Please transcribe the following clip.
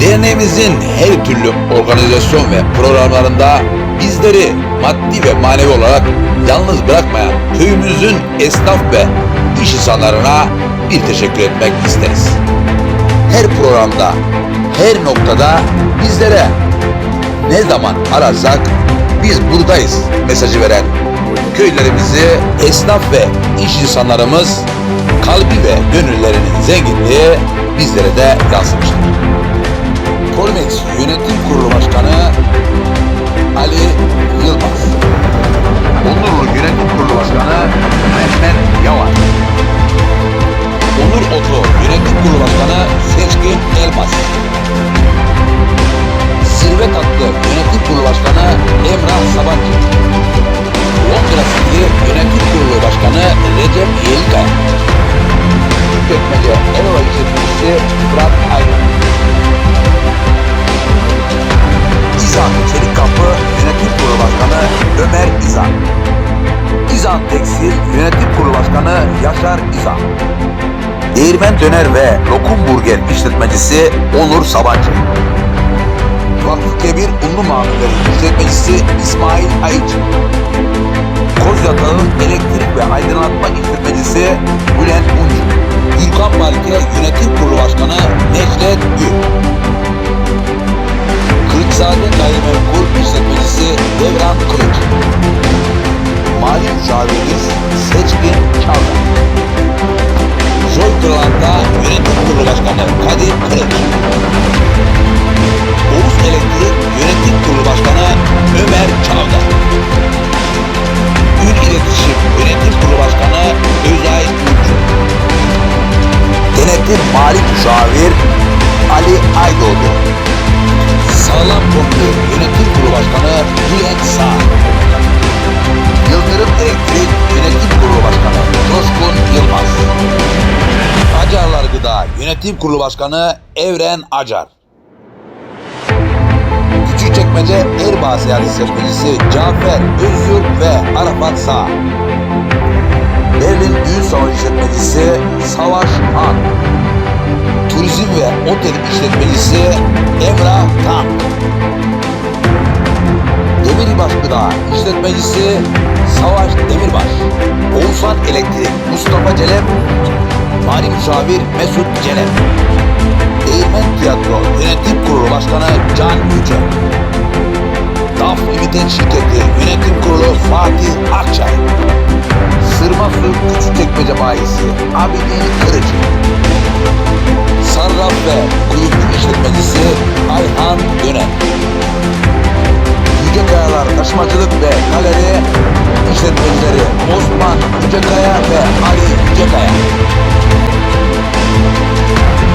Derneğimizin her türlü organizasyon ve programlarında bizleri maddi ve manevi olarak yalnız bırakmayan köyümüzün esnaf ve iş insanlarına bir teşekkür etmek isteriz. Her programda, her noktada bizlere ne zaman ararsak biz buradayız mesajı veren köylerimizi esnaf ve iş insanlarımız kalbi ve gönüllerinin zenginliği bizlere de yansımıştır. Polmex Yönetim Kurulu Başkanı Ali Yılmaz. Onurlu Yönetim Kurulu Başkanı Mehmet Yavan Onur Oto Yönetim Kurulu Başkanı Seçkin Elmas İzan Tekstil Yönetim Kurulu Başkanı Yaşar İzan Değirmen Döner ve Lokum Burger işletmecisi Onur Sabancı. Vakfı Kebir Unlu Mamulleri işletmecisi İsmail Ayıcı. Kozyatağın Elektrik ve Aydınlatma işletmecisi Bülent Uncu. Gürkan Marke Yönetim Kurulu Başkanı Necdet Gül. Kılıçzade Gayrimenkul işletmecisi Devran Kılıç Mali Müşavirimiz Seçkin Çavdar Yönetim Kurulu Başkanı Evren Acar. Küçükçekmece Erbağ Seyahat Seçmecisi Cafer Özgür ve Arafat Sağ. Berlin Düğün Salonu İşletmecisi Savaş Han. Turizm ve Otel İşletmecisi Emrah Tan. Demirbaş Gıda İşletmecisi Savaş Demirbaş. Oğuzhan Elektrik Mustafa Celep Mali Müşavir Mesut Celep Değirmen Tiyatro Yönetim Kurulu Başkanı Can Yüce. DAF Limited Şirketi Yönetim Kurulu Fatih Akçay. Sırma Su Küçükçekmece Bayisi Abidin Kırıcı. Sarraf ve Kuyumcu İşletmecisi Ayhan Dönen Yüce Kayalar Taşımacılık ve Galeri İşletmecileri Osman Yücekaya ve Ali Yücekaya Thank you.